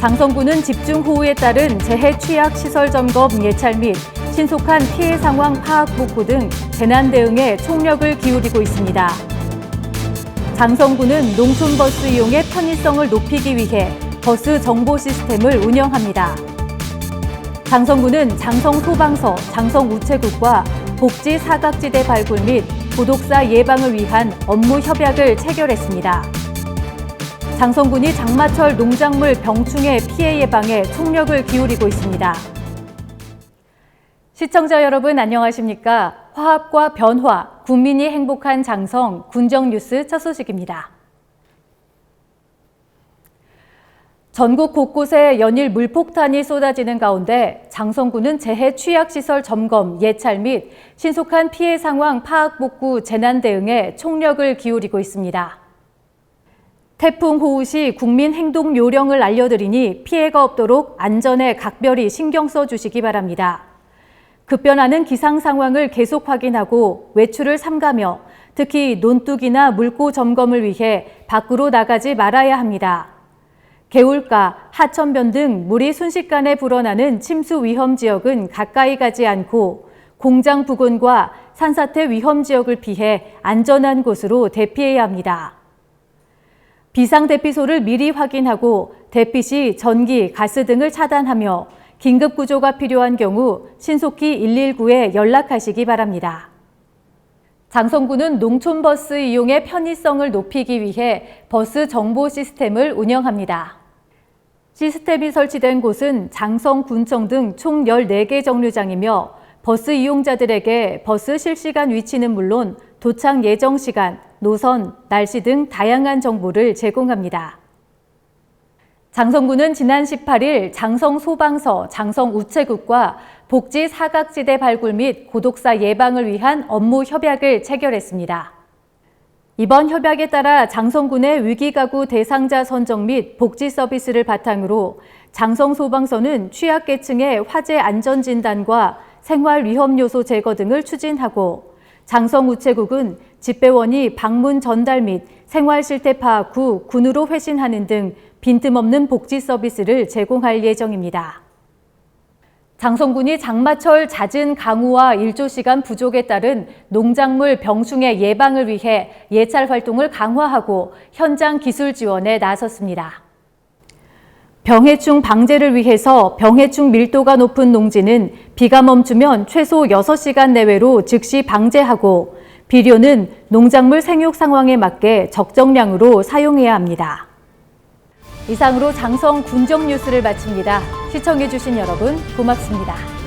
장성군은 집중 호우에 따른 재해 취약 시설 점검 예찰 및 신속한 피해 상황 파악 복구 등 재난 대응에 총력을 기울이고 있습니다. 장성군은 농촌 버스 이용의 편의성을 높이기 위해 버스 정보 시스템을 운영합니다. 장성군은 장성소방서, 장성우체국과 복지 사각지대 발굴 및 고독사 예방을 위한 업무 협약을 체결했습니다. 장성군이 장마철 농작물 병충해 피해 예방에 총력을 기울이고 있습니다. 시청자 여러분 안녕하십니까? 화합과 변화, 국민이 행복한 장성 군정 뉴스 첫 소식입니다. 전국 곳곳에 연일 물폭탄이 쏟아지는 가운데 장성군은 재해 취약시설 점검, 예찰 및 신속한 피해 상황 파악 복구 재난 대응에 총력을 기울이고 있습니다. 태풍 호우 시 국민 행동 요령을 알려드리니 피해가 없도록 안전에 각별히 신경 써 주시기 바랍니다. 급변하는 기상 상황을 계속 확인하고 외출을 삼가며 특히 논둑이나 물고 점검을 위해 밖으로 나가지 말아야 합니다. 개울가, 하천변 등 물이 순식간에 불어나는 침수 위험 지역은 가까이 가지 않고 공장 부근과 산사태 위험 지역을 피해 안전한 곳으로 대피해야 합니다. 비상대피소를 미리 확인하고 대피 시 전기, 가스 등을 차단하며 긴급 구조가 필요한 경우 신속히 119에 연락하시기 바랍니다. 장성군은 농촌버스 이용의 편의성을 높이기 위해 버스 정보 시스템을 운영합니다. 시스템이 설치된 곳은 장성군청 등 총 14개 정류장이며 버스 이용자들에게 버스 실시간 위치는 물론 도착 예정 시간, 노선, 날씨 등 다양한 정보를 제공합니다. 장성군은 지난 18일 장성 소방서, 장성 우체국과 복지 사각지대 발굴 및 고독사 예방을 위한 업무 협약을 체결했습니다. 이번 협약에 따라 장성군의 위기가구 대상자 선정 및 복지 서비스를 바탕으로 장성소방서는 취약계층의 화재 안전진단과 생활 위험 요소 제거 등을 추진하고 장성우체국은 집배원이 방문 전달 및 생활 실태 파악 후 군으로 회신하는 등 빈틈없는 복지 서비스를 제공할 예정입니다. 장성군이 장마철 잦은 강우와 일조 시간 부족에 따른 농작물 병충해 예방을 위해 예찰 활동을 강화하고 현장 기술 지원에 나섰습니다. 병해충 방제를 위해서 병해충 밀도가 높은 농지는 비가 멈추면 최소 6시간 내외로 즉시 방제하고 비료는 농작물 생육 상황에 맞게 적정량으로 사용해야 합니다. 이상으로 장성 군정 뉴스를 마칩니다. 시청해주신 여러분 고맙습니다.